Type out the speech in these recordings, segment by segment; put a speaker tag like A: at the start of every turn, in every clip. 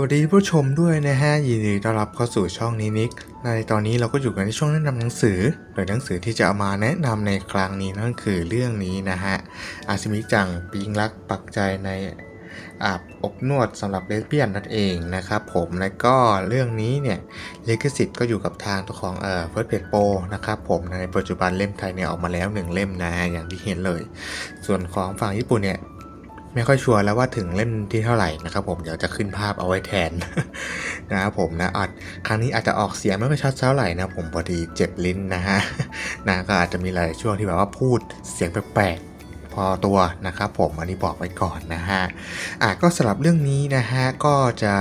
A: วัสดีผู้ชมด้วยนะฮะยินดีต้อนรับเข้าสู่ช่องนี้นิกในตอนนี้เราก็อยู่กันในช่วงแนะนำหนังสือโดยหนังสือที่จะเอามาแนะนำในครั้งนี้นั่นคือเรื่องนี้นะฮะอาซิมิจังปิงรักปักใจในอาบอบนวดสำหรับเลสเบี้ยนนั่นเองนะครับผมและก็เรื่องนี้เนี่ยลิขสิทธิ์ก็อยู่กับทางตัวของเอ่อเฟิร์สเพจโปนะครับผมในปัจจุบันเล่มไทยเนี่ยออกมาแล้วหนึ่งเล่มนะฮะอย่างที่เห็นเลย ส่วนของฝั่งญี่ปุ่นเนี่ย ไม่ค่อยชัวร์แล้วว่าถึงเล่มที่เท่าไหร่นะครับผมเดี๋ยวจะขึ้นภาพเอาไว้แทนนะครับผมนะอัดครั้งนี้อาจจะออกเสียงไม่ค่อยชัดเท่าไหร่นะผมพอดีเจ็บลิ้นนะฮะนะก็อาจจะมีหลายช่วงที่แบบว่าพูดเสียงแปลกพอตัวนะครับผมอันนี้บอกไว้ก่อนนะฮะอะก็สำหรับเรื่องนี้นะฮะก็จะ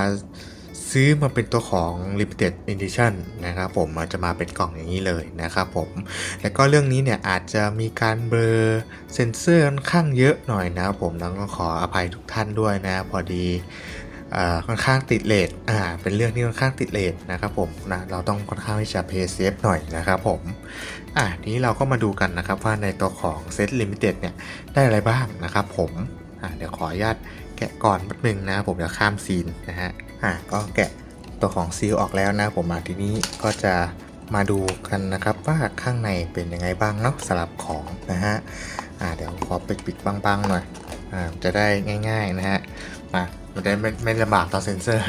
A: ซื้อมาเป็นตัวของ limited edition นะครับผมมันจะมาเป็นกล่องอย่างนี้เลยนะครับผม แล้วก็เรื่องนี้เนี่ยอาจจะมีการเบลอเซนเซอร์ค่อนข้างเยอะหน่อยนะครับผมแล้วก็ขออภัยทุกท่านด้วยนะพอดีค่อนข้างติดเลทอ่า เป็นเรื่องที่ค่อนข้างติดเลทนะครับผมนะ เราต้องค่อนข้างที่จะเพย์เซฟหน่อยนะครับผม อ่าทีนี้เราก็มาดูกันนะครับว่าในตัวของเซตลิมิเต็ดเนี่ยได้อะไรบ้างนะครับผม อ่าเดี๋ยวขออนุญาต แกะก่อนแป๊บนึงนะผมจะข้ามซีนนะฮะอ่าก็แกะตัวของซีลออกแล้วนะผมมาทีนี้ก็จะมาดูกันนะครับว่าข้างในเป็นยังไงบ้างเนาะสลับของนะฮะอ่าเดี๋ยวขอปิดปิดบางๆหน่อยอ่าจะได้ง่าย ๆนะฮะมาจะได้ไม่ไม่ลำบากต่อเซนเซอร์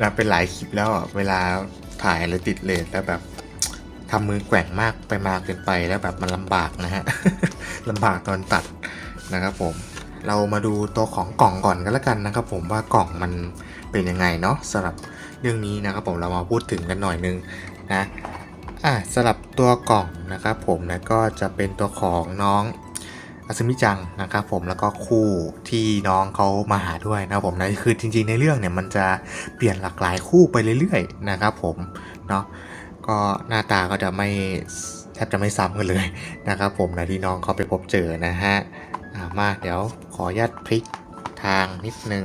A: นะเป็นหลายคลิปแล้วเวลาถ่ายอะไรติดเลทแล้วแบบทำมือแกว่งมากไปมากเกินไปแล้วแบบมันลำบากนะฮะลำบากตอนตัดนะครับผม เรามาดูตัวของกล่องก่อนกันล้วกันนะครับ ผมว่ากล่องมันเป็นยังไงเนาะสำหรับเรื่องนี้นะครับผมเรามาพูดถึงกันหน่อยนึงนะอะสลับตัวกล่องนะครับผมนะก็จะเป็นตัวของน้องอาซึมิจังนะครับผมแล้วก็คู่ที่น้องเขามาหาด้วยนะครับผมนะคือจริงๆในเรื่องเนี่ยมันจะเปลี่ยนหลากหลายคู่ไปเรื่อยๆนะครับผมเนาะก็หน้าตาก็จะไม่แทบจะไม่ซ้ำกันเลยนะครับผมนะที่น้องเขาไปพบเจอนะฮะ อะมาเดี๋ยวขออนุญาตพลิกทางนิดนึง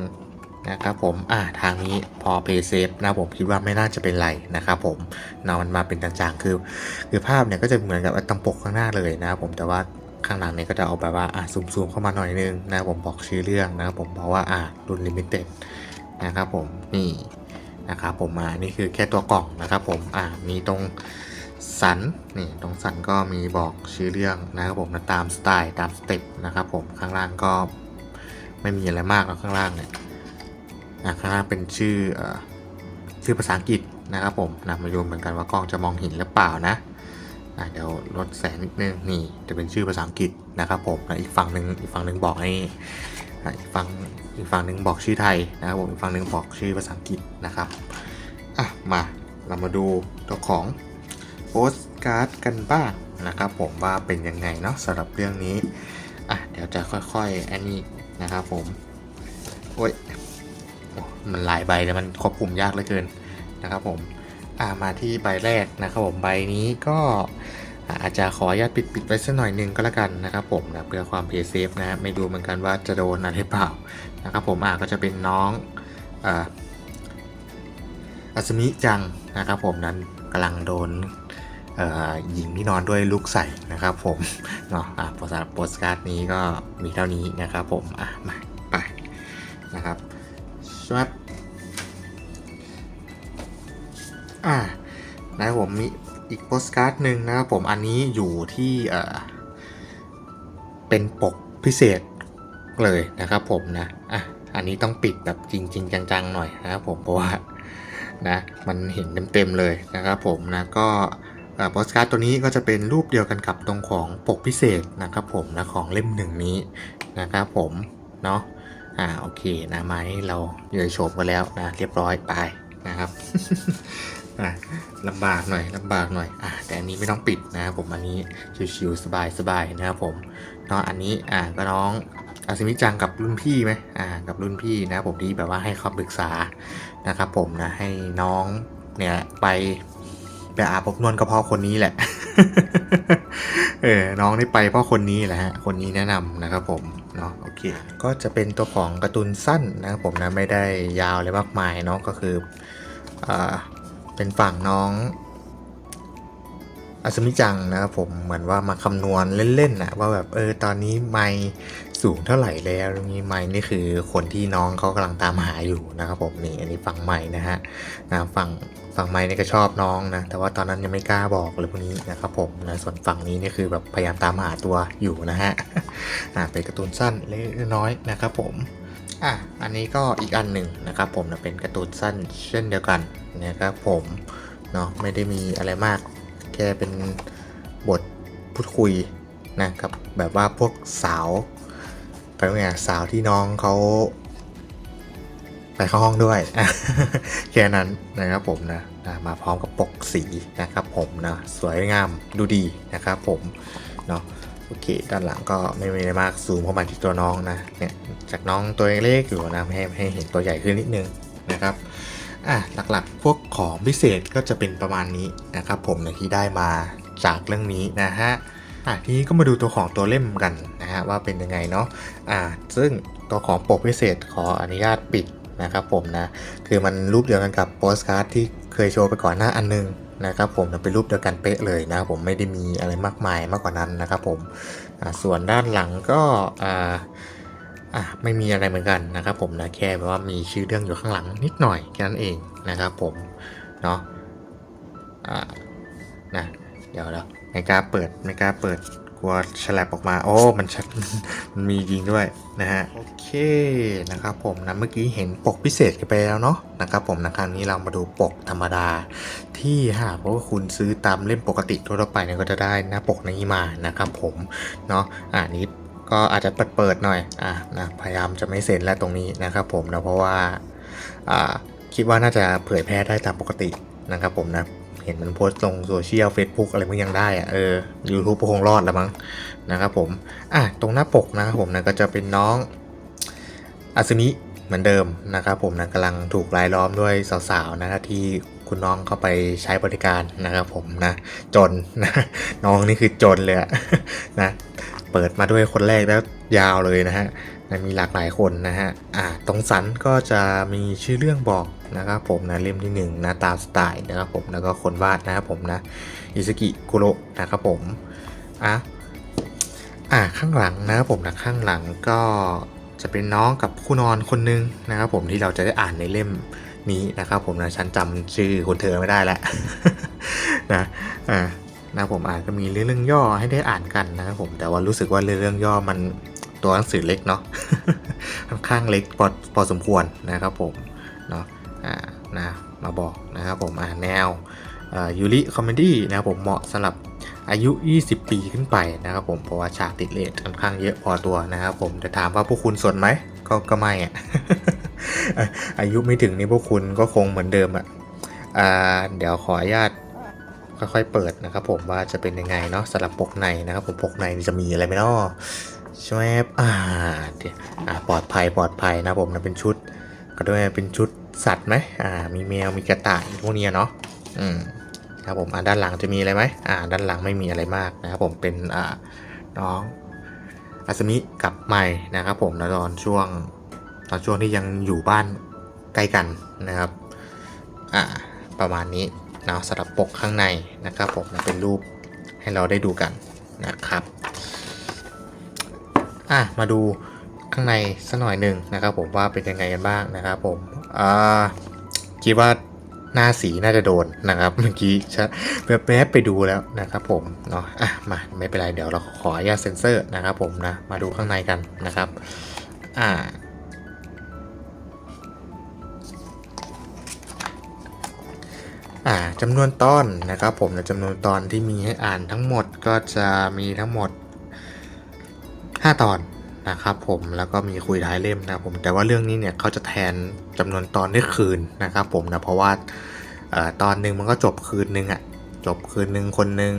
A: นะครับผมอ่าทางนี้พอ Play Safe นะผมคิดว่าไม่น่าจะเป็นไรนะครับผมเนาะมันมาเป็นจางๆคือคือภาพเนี่ยก็จะเหมือนกับตังปกข้างหน้าเลยนะครับผมแต่ว่าข้างหลังเนี่ยก็จะเอาแบบว่าอ่าซูมๆเข้ามาหน่อยนึงนะผมบอกชื่อเรื่องนะครับผมบอกว่าอ่ารุ่นลิมิเต็ดนะครับผมนี่นะครับผมมานี่คือแค่ตัวกล่องนะครับผมอ่ามีตรง สันนี่ตรงสันก็มีบอกชื่อเรื่องนะครับผมนะตามสไตล์ตามสเต็ปนะครับผมข้างล่างก็ไม่มีอะไรมากแล้วข้างล่างเนี่ยนะข้างล่างเป็นชื่ออชื่อภาษาอังกฤษนะครับผมนะมาดูเหมือนกันว่ากล้องจะมองเห็นหรือเปล่านะอะเดี๋ยวลดแสงนิดนึงนี่จะเป็นชื่อภาษาอังกฤษนะครับผมนะอีกฝั่งหนึ่งอีกฝั่งหนึ่งบอกให้อีกฝั่งอีกฝั่งหนึ่งบอกชื่อไทยนะครับผมอีกฝั่งหนึ่งบอกชื่อภาษาอังกฤษนะครับอะมาเรามาดูตัวของ โปสการ์ดกันบ้างนะครับผมว่าเป็นยังไงเนาะสำหรับเรื่องนี้อะเดี๋ยวจะค่อยๆอันนี้นะครับผมโอ้ยมันหลายใบแต่มันควบคุมยากเหลือเกินนะครับผมอ่ามาที่ใบแรกนะครับผมใบนี้ก็อาจจะขออนุญาตปิดปิดไว้สักหน่อยหนึงก็แล้วกันนะครับผมนะเพื่อความเพย์เซฟนะไม่ดูเหมือนกันว่าจะโดนอะไรเปล่านะครับผมอ่าก็จะเป็นน้องอ่าอาสมิจังนะครับผมนั้นกำลังโดน หญิงที่นอนด้วยลูกใส่นะครับผมเนาะอ่าสำหรับโปสการ์ดนี้ก็มีเท่านี้นะครับผมอะมาไปนะครับชับอ่านะครับผมมีอีกโปสการ์ดหนึ่งนะครับผมอันนี้อยู่ที่เออเป็นปกพิเศษเลยนะครับผมนะอะอันนี้ต้องปิดแบบจริงๆจังๆหน่อยนะครับผมเพราะว่านะมันเห็นเต็มๆเลยนะครับผมนะก็ โปสการ์ดตัวนี้ก็จะเป็นรูปเดียวกันกับตรงของปกพิเศษนะครับผมนะของเล่มหนึ่งนี้นะครับผมเนาะอ่าโอเคนะไม้เราอยู่ในโฉมกันแล้วนะเรียบร้อยไปนะครับอะลำบากหน่อยลำบากหน่อยอะแต่อันนี้ไม่ต้องปิดนะครับผมอันนี้ชิวๆสบายๆนะครับผมเนาะอันนี้อ่าก็น้องอาซิมิจังกับรุ่นพี่ไหมอ่ากับรุ่นพี่นะครับผมที่แบบว่าให้คำปรึกษานะครับผมนะให้น้องเนี่ยไป ไปอาบอบนวลก็เพราะคนนี้แหละ เออ น้องได้ไปเพราะคนนี้แหละฮะ คนนี้แนะนำนะครับผม เนาะโอเค ก็จะเป็นตัวของการ์ตูนสั้นนะครับผมนะ ไม่ได้ยาวเลยมากมายเนาะ ก็คืออ่าเป็นฝั่งน้องอาสมิจังนะครับผมเหมือนว่ามาคำนวณเล่นๆนะว่าแบบเออตอนนี้ไม่สูงเท่าไหร่แล้วนี่ไม้นี่คือคนที่น้องเขากำลังตามหาอยู่นะครับผมนี่อันนี้ฝั่งไม้นะฮะนะฝั่ง ฝั่งไม้นี่ก็ชอบน้องนะ แต่ว่าตอนนั้นยังไม่กล้าบอกเลยพวกนี้นะครับผมนะส่วนฝั่งนี้นี่คือแบบพยายามตามหาตัวอยู่นะฮะอ่าเป็นการ์ตูนสั้นเล็กน้อยนะครับผมอะอันนี้ก็อีกอันหนึ่งนะครับผมนะเป็นการ์ตูนสั้นเช่นเดียวกันนะครับผมเนาะไม่ได้มีอะไรมากแค่เป็นบทพูดคุยนะครับแบบว่าพวกสาวไปว่าไงสาวที่น้องเขา ไปเข้าห้องด้วย แค่นั้นนะครับผมนะมาพร้อมกับปกสีนะครับผมนะสวยงามดูดีนะครับผมเนาะโอเค ด้านหลังก็ไม่มีอะไรมากซูมเข้ามาที่ตัวน้องนะเนี่ยจากน้องตัวเล็กอยู่นะให้ให้เห็นตัวใหญ่ขึ้นนิดนึงนะครับอะหลักๆ พวกของพิเศษก็จะเป็นประมาณนี้นะครับผมนะที่ได้มาจากเรื่องนี้นะฮะอะทีนี้ก็มาดูตัวของตัวเล่มกันนะฮะว่าเป็นยังไงเนาะอ่าซึ่งตัวของปกพิเศษขออนุญาตปิด นะครับผมนะคือมันรูปเดียวกันกับโปสการ์ดที่เคยโชว์ไปก่อนหน้าอันนึงนะครับผมเป็นรูปเดียวกันเป๊ะเลยนะครับผมไม่ได้มีอะไรมากมายมากกว่านั้นนะครับผมส่วนด้านหลังก็ไม่มีอะไรเหมือนกันนะครับผมนะแค่แบบว่ามีชื่อเรื่องอยู่ข้างหลังนิดหน่อยแค่นั้นเองนะครับผมเนาะนะเดี๋ยวแล้วไม่กล้าเปิดไม่กล้าเปิด กลัวฉลับออกมา โอ้ มันชัดมันมีจริงด้วยนะฮะ โอเคนะครับผมนะ เมื่อกี้เห็นปกพิเศษกันไปแล้วเนาะนะครับผมนะครั้งนี้เรามาดูปกธรรมดา ที่หากว่าคุณซื้อตามเล่มปกติทั่วไปเนี่ยก็จะได้หน้าปกนี้มานะครับผมเนาะอ่านี้ก็อาจจะเปิดๆหน่อยอ่านะพยายามจะไม่เซ็นแล้วตรงนี้นะครับผมนะเพราะว่าอ่าคิดว่าน่าจะเผยแพร่ได้ตามปกตินะครับผมนะ เห็นมันโพสต์ลงโซเชียล Facebook อะไรมันยังได้อะเออ YouTube ก็คงรอดแล้วมั้งนะครับผมอะตรงหน้าปกนะครับผมนะก็จะเป็นน้องอาซึมิเหมือนเดิมนะครับผมนะกำลังถูกรายล้อมด้วยสาวๆนะครับที่คุณน้องเข้าไปใช้บริการนะครับผมนะจนนะน้องนี่คือจนเลยอะนะเปิดมาด้วยคนแรกแล้วยาวเลยนะฮะนะมีหลากหลายคนนะฮะอ่าตรงสันก็จะมีชื่อเรื่องบอก นะครับผมนะเล่มที่หนึ่งนะตามสไตล์นะครับผมแล้วก็คนวาดนะครับผมนะอิสกิคุโระนะครับผมอะอ่าข้างหลังนะครับผมนะข้างหลังก็จะเป็นน้องกับคู่นอนคนหนึงนะครับผมที่เราจะได้อ่านในเล่มนี้นะครับผมนะฉันจำชื่อคนเธอไม่ได้แล้วนะอ่านะผมอ่านก็มีเรื่องย่อให้ได้อ่านกันนะครับผมแต่ว่ารู้สึกว่าเรื่องย่อมันตัวหนังสือเล็กเนาะค่อนข้างเล็กพอพอสมควรนะครับผมเนาะ อ่านะมาบอกนะครับผมอ่าแนวยูริคอมเมดี้นะครับผมเหมาะสำหรับอายุ 20 ปีขึ้นไปนะครับผมเพราะว่าฉากติดเลทค่อนข้างเยอะพอตัวนะครับผมจะถามว่าพวกคุณสนไหมก็ก็ไม่อะอายุไม่ถึงนี่พวกคุณก็คงเหมือนเดิมอะอ่าเดี๋ยวขออนุญาตค่อยๆเปิดนะครับผมว่าจะเป็นยังไงเนาะสำหรับปกในนะครับผมปกในจะมีอะไรไหมเนาะใช่ไหมอ่าเดี๋ยอ่าปลอดภัยปลอดภัยนะผมนะเป็นชุด ก็ด้วยเป็นชุด สัตว์ไหมอ่า มีแมว มีกระต่ายพวกเนี้ยเนาะ อืม ครับผม อ่า ด้านหลังจะมีอะไรไหมอ่า ด้านหลังไม่มีอะไรมากนะครับผม เป็น อ่า น้องอาสมิกับไมนะครับผมตอนช่วง ตอนช่วงที่ยังอยู่บ้านใกล้กันนะครับ อ่า ประมาณนี้เนาะสำหรับปกข้างในนะครับผมเป็นรูปให้เราได้ดูกันนะครับ อะ มาดูข้างในสักหน่อยหนึ่งนะครับผมว่าเป็นยังไงกันบ้างนะครับผม อ่าคิดว่าหน้าสีน่าจะโดนนะครับ เมื่อกี้ชะแบบแวบไปดูแล้วนะครับผมเนาะอะมาไม่เป็นไรเดี๋ยวเราขออนุญาตเซ็นเซอร์นะครับผมนะมาดูข้างในกันนะครับอ่าอ่าจำนวนตอนนะครับผมจำนวนตอนที่มีให้อ่านทั้งหมดก็จะมีทั้งหมด 5 ตอน นะครับผมแล้วก็มีคุยท้ายเล่มนะครับผมแต่ว่าเรื่องนี้เนี่ยเขาจะแทนจำนวนตอนได้คืนนะครับผมนะเพราะว่าออตอนหนึ่งมันก็จบคืนนึงอะ่ะจบคืนหนึ่งคนหนึ่ง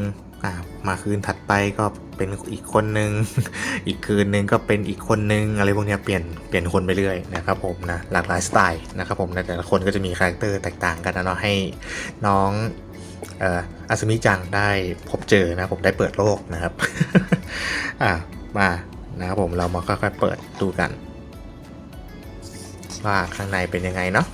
A: มาคืนถัดไปก็เป็นอีกคนหนึ่งอีกคืนหนึ่งก็เป็นอีกคนหนึ่งอะไรพวกนี้เปลี่ยนเปลี่ยนคนไปเรื่อยนะครับผมนะหลากหลายสไตล์นะครับผมนะแต่ละคนก็จะมีคาแรคเตอร์แตกต่างกันนะเนาะให้น้องอ่ออาสมิจังได้พบเจอนะผมได้เปิดโลกนะครับ อ่ามา นะครับผมเรามาค่อยๆเปิดดูกัน ว่าข้างในเป็นยังไงเนาะ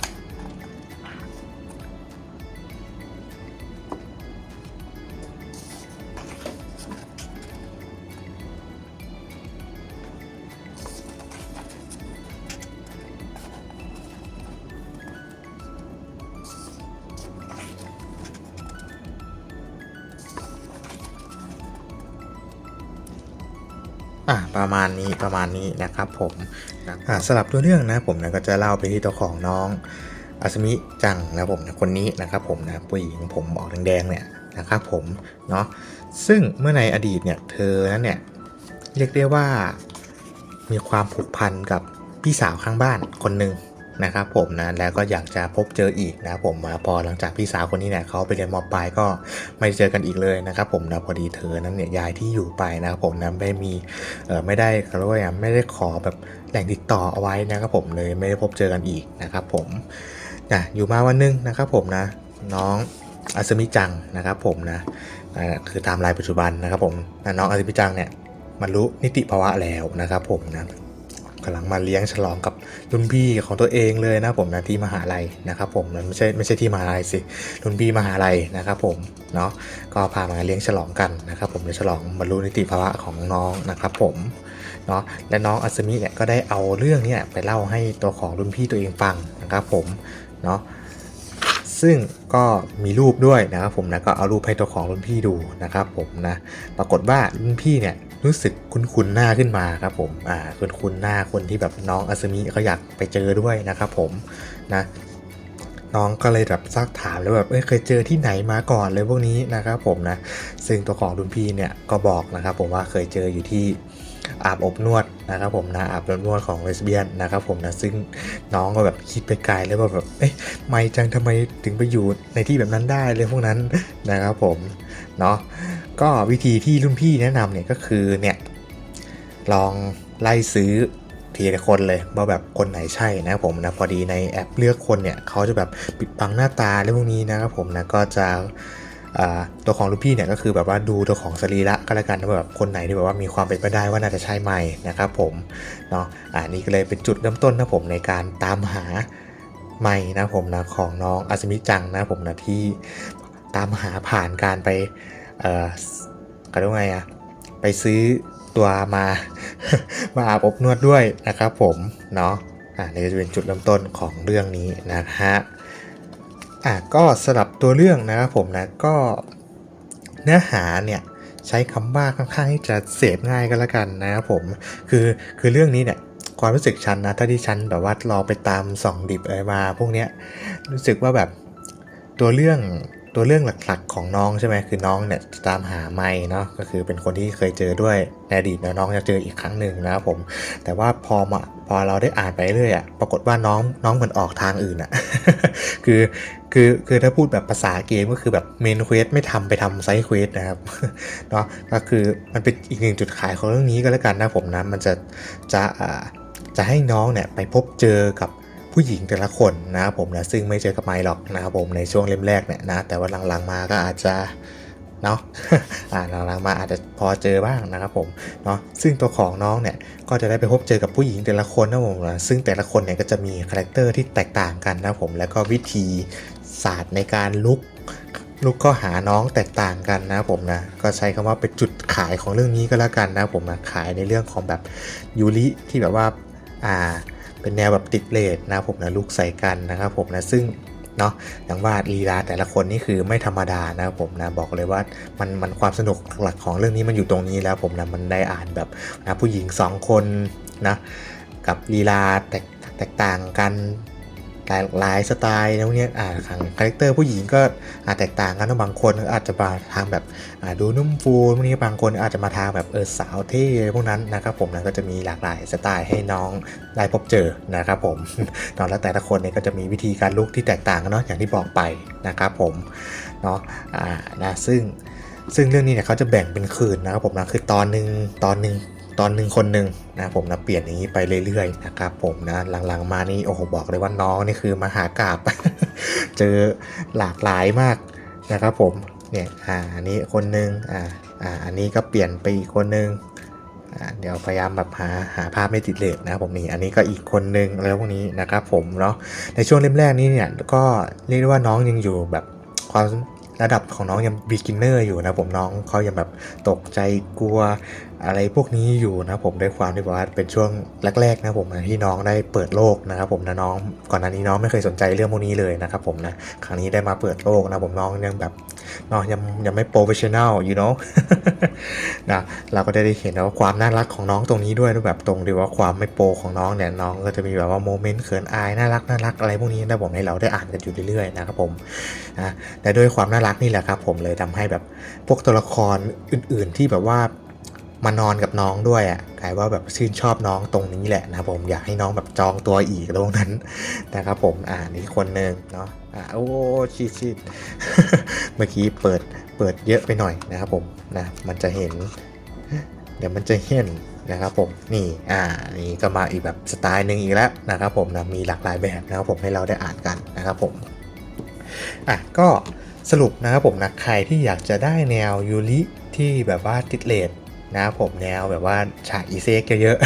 A: อะประมาณนี้ประมาณนี้นะครับผมนะอ่าสลับตัวเรื่องนะผมนะก็จะเล่าไปที่ตัวของน้องอาสมิจังนะผมนะคนนี้นะครับผมนะผู้หญิงผมออกแดงๆเนี่ยนะครับผมเนาะซึ่งเมื่อในอดีตเนี่ยเธอนั้นเนี่ยเรียกได้ว่ามีความผูกพันกับพี่สาวข้างบ้านคนหนึ่ง นะครับผมนะแล้วก็อยากจะพบเจออีกนะผมมาพอหลังจากพี่สาวคนนี้เนี่ยเขาไปเรียนมปลายก็ไม่เจอกันอีกเลยนะครับผมนะพอดีเธอนั้นเนี่ยยายที่อยู่ไปนะครับผมนะไม่มีเออไม่ได้เขาเรียกว่าอย่างไม่ได้ขอแบบแหล่งติดต่อเอาไว้นะครับผมเลยไม่ได้พบเจอกันอีกนะครับผมนะอยู่มาวันหนึงนะครับผมนะน้องอาซึมิจังนะครับผมนะคือไทม์ไลน์ปัจจุบันนะครับผมน้องอาซึมิจังเนี่ยบรรลุนิติภาวะแล้วนะครับผมนะ กำลังมาเลี้ยงฉลองกับรุ่นพี่ของตัวเองเลยนะผมนะที่มหาลัยนะครับผมนไม่ใช่ไม่ใช่ที่มหาลัยสิรุ่นพี่มหาลัยนะครับผมเนาะก็พามาเลี้ยงฉลองกันนะครับผมในฉลองบรรลุนิติภาวะของน้องนะครับผมเนาะและน้องอัศมิเนี่ยก็ได้เอาเรื่องเนี้ไปเล่าให้ตัวของรุ่นพี่ตัวเองฟังนะครับผมเนาะซึ่งก็มีรูปด้วยนะครับผมนะก็เอารูปให้ตัวของรุ่นพี่ดูนะครับผมนะปรากฏว่ารุ่นพี่เนี่ย รู้สึกคุ้นๆหน้าขึ้นมาครับผมอ่าคุ้นๆหน้าคนที่แบบน้องอัศมิเขาอยากไปเจอด้วยนะครับผมนะน้องก็เลยแบบซักถามแล้วแบบเอ้ยเคยเจอที่ไหนมาก่อนเลยพวกนี้นะครับผมนะซึ่งตัวของรุ่นพี่เนี่ยก็บอกนะครับผมว่าเคยเจออยู่ที่อาบอบนวดนะครับผมนะอาบอบนวดของเลสเบี้ยนนะครับผมนะซึ่งน้องก็แบบคิดไปไกลแล้วว่าแบบเอ๊ะไม่จังทำไมถึงไปอยู่ในที่แบบนั้นได้เลยพวกนั้นนะครับผมเนาะ ก็วิธีที่รุ่นพี่แนะนำเนี่ยก็คือเนี่ยลองไล่ซื้อทีละคนเลยว่าแบบคนไหนใช่นะผมนะพอดีในแอปเลือกคนเนี่ยเขาจะแบบปิดบังหน้าตาอะไรพวกนี้นะครับผมนะก็จะตัวของลูกพี่เนี่ยก็คือแบบว่าดูตัวของสรีระก็แล้วกันว่าแบบคนไหนที่แบบว่ามีความเป็นไปได้ว่าน่าจะใช่ไหมนะครับผมเนาะอ่านี่ก็เลยเป็นจุดเริ่มต้นนะผมในการตามหาใหม่นะผมนะของน้องอาสมิจังนะผมนะที่ตามหาผ่านการไป เออเขาเรียกว่าไงอะไปซื้อตัวมา มาอาบอบนวดด้วยนะครับผมเนาะอ่านี่จะเป็นจุดเริ่มต้นของเรื่องนี้นะฮะอะก็สำหรับตัวเรื่องนะครับผมนะก็เนื้อหาเนี่ยใช้คำว่าค่อนข้างที่จะเสพง่ายก็แล้วกันนะครับผมคือคือเรื่องนี้เนี่ยความรู้สึกฉันนะถ้าที่ฉันแบบว่าลอไปตามส่องดิบอะไรมาพวกเนี้ยรู้สึกว่าแบบตัวเรื่อง ตัวเรื่องหลักๆของน้องใช่ไหมคือน้องเนี่ยตามหาไม่เนาะก็คือเป็นคนที่เคยเจอด้วยในอดีตแล้วน้องจะเจออีกครั้งหนึ่งนะครับผม แต่ว่าพอมาพอเราได้อ่านไปเรื่อยอะปรากฏว่าน้องน้องเหมือนออกทางอื่นอะคือคือคือถ้าพูดแบบภาษาเกมก็คือแบบเมนเควสไม่ทำไปทำไซด์เควสนะครับเนาะก็คือมันเป็นอีกหนึ่งจุดขายของเรื่องนี้ก็แล้วกันนะผมนะมันจะจะอ่าจะให้น้องเนี่ยไปพบเจอกับ ผู้หญิงแต่ละคนนะครับผมนะซึ่งไม่เจอกับไมล์หรอกนะครับผมในช่วงเล่มแรกเนี่ยนะแต่ว่าหลังๆมาก็อาจจะเนาะอ่าหลังๆมาอาจจะพอเจอบ้างนะครับผมเนาะซึ่งตัวของน้องเนี่ยก็จะได้ไปพบเจอกับผู้หญิงแต่ละคนนะผมนะซึ่งแต่ละคนเนี่ยก็จะมีคาแรคเตอร์ที่แตกต่างกันนะผมแล้วก็วิธีศาสตร์ในการลุกลุกก็หาน้องแตกต่างกันนะผมนะ ก็ใช้คำว่าเป็นจุดขายของเรื่องนี้ก็แล้วกันนะผมนะขายในเรื่องของแบบยูริที่แบบว่าอ่า เป็นแนวแบบติดเลทนะผมนะลูกใส่กันนะครับผมนะซึ่งเนาะอย่างว่าลีลาแต่ละคนนี่คือไม่ธรรมดานะครับผมนะบอกเลยว่ามันมันความสนุกหลักของเรื่องนี้มันอยู่ตรงนี้แล้วผมนะมันได้อ่านแบบนะผู้หญิงสองคนนะกับลีลาแตกแตกต่างกัน หลายหลายสไตล์นะพวกเนี้ยอ่าทางคาแรคเตอร์ผู้หญิงก็อาจแตกต่างกันบางคนอาจจะมาทางแบบอ่าดูนุ่มฟูพวกนี้บางคนอาจจะมาทางแบบเออสาวเท่พวกนั้นนะครับผมนะก็จะมีหลากหลายสไตล์ให้น้องได้พบเจอนะครับผมเนาะแล้วแต่ละคนเนี่ยก็จะมีวิธีการลุกที่แตกต่างกันเนาะอย่างที่บอกไปนะครับผมเนาะอ่านะซึ่งซึ่งเรื่องนี้เนี่ยเขาจะแบ่งเป็นคืนนะครับผมนะคือตอนหนึ่งตอนหนึ่ง ตอนหนึ่งคนหนึ่งนะผมนะเปลี่ยนอย่างนี้ไปเรื่อยๆนะครับผมนะหลังๆมานี่โอ้โหบอกเลยว่าน้องนี่คือมหากราบ เจอหลากหลายมากนะครับผมเนี่ยอ่าอันนี้คนหนึ่งอ่าอ่าอันนี้ก็เปลี่ยนไปอีกคนหนึ่งอ่าเดี๋ยวพยายามแบบหาหาภาพไม่ติดเลทนะครับผมนี่อันนี้ก็อีกคนนึงแล้วพวกนี้นะครับผมเนาะในช่วงเล่มแรกนี้เนี่ยก็เรียกได้ว่าน้องยังอยู่แบบความ ระดับของน้องยังบิ๊กินเนอร์อยู่นะผมน้องเขายังแบบตกใจกลัวอะไรพวกนี้อยู่นะผมด้วยความที่บอกว่าเป็นช่วงแรกๆนะผมที่น้องได้เปิดโลกนะครับผมนะน้องก่อนหน้านี้น้องไม่เคยสนใจเรื่องพวกนี้เลยนะครับผมนะครั้งนี้ได้มาเปิดโลกนะผมน้องยังแบบ เนาะยังยังไม่โปรเฟชชั่นแนลอยู่เนาะนะเราก็ได้ได้เห็นว่าความน่ารักของน้องตรงนี้ด้วยนะแบบตรงที่ว่าความไม่โปรของน้องเนี่ยน้องก็จะมีแบบว่าโมเมนต์เขินอายน่ารักน่ารักอะไรพวกนี้นะผมให้เราได้อ่านกันอยู่เรื่อยๆนะครับผมนะแต่ด้วยความน่ารักนี่แหละครับผมเลยทำให้แบบพวกตัวละครอื่น ๆที่แบบว่า มานอนกับน้องด้วยอะกลายว่าแบบชื่นชอบน้องตรงนี้แหละนะครับผมอยากให้น้องแบบจองตัวอีกตรงนั้นนะครับผมอ่านี่คนหนึ่งเนาะอ่าโอ้ชิดชิดเมื่อกี้เปิดเปิดเยอะไปหน่อยนะครับผมนะมันจะเห็น เดี๋ยวมันจะเห็นนะครับผมนี่อ่านี่ก็มาอีกแบบสไตล์หนึ่งอีกแล้วนะครับผมนะมีหลากหลายแบบนะครับผมให้เราได้อ่านกันนะครับผมอะก็สรุปนะครับผมนะใครที่อยากจะได้แนวยูริที่แบบว่าติดเลท นะผมแนวแบบว่าฉากอีเซกเยอะ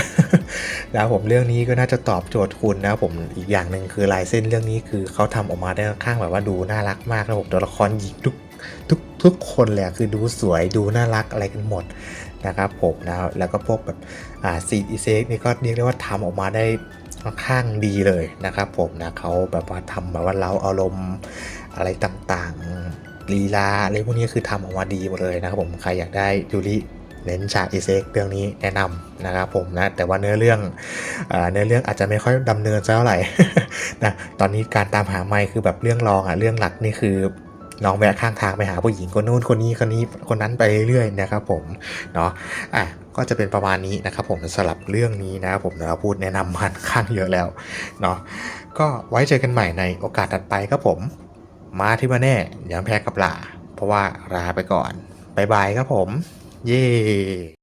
A: ๆนะครับผมเรื่องนี้ก็น่าจะตอบโจทย์คุณนะผมอีกอย่างหนึ่งคือลายเส้นเรื่องนี้คือเขาทำออกมาได้ค่อนข้างแบบว่าดูน่ารักมากนะผมตัวละครหญิงทุกทุกทุกคนเลยอะคือดูสวยดูน่ารักอะไรกันหมดนะครับผมนะแล้วก็พวกแบบอ่าซีอีเซกนี่ก็เรียกได้ว่าทำออกมาได้ค่อนข้างดีเลยนะครับผมนะเขาแบบว่าทำแบบว่าเราอารมณ์อะไรต่างๆลีลาอะไรพวกนี้คือทำออกมาดีหมดเลยนะครับผมใครอยากได้ยูริ เน้นฉากอีเซ็กเรื่องนี้แนะนำนะครับผมนะแต่ว่าเนื้อเรื่องเนื้อเรื่องอาจจะไม่ค่อยดำเนินซะเท่าไหร่นะตอนนี้การตามหาไม่คือแบบเรื่องรองอะเรื่องหลักนี่คือน้องแวะข้างทางไปหาผู้หญิงคนนู้นคนนี้คนนี้คนนั้นไปเรื่อยๆนะครับผมเนาะอะก็จะเป็นประมาณนี้นะครับผมสำหรับเรื่องนี้นะครับผมเราพูดแนะนำมันข้างเยอะแล้วเนาะก็ไว้เจอกันใหม่ในโอกาสถัดไปครับผม มาที่มาแน่ย้ำแพ้กับลาเพราะว่าลาไปก่อนบายบายครับผม เย่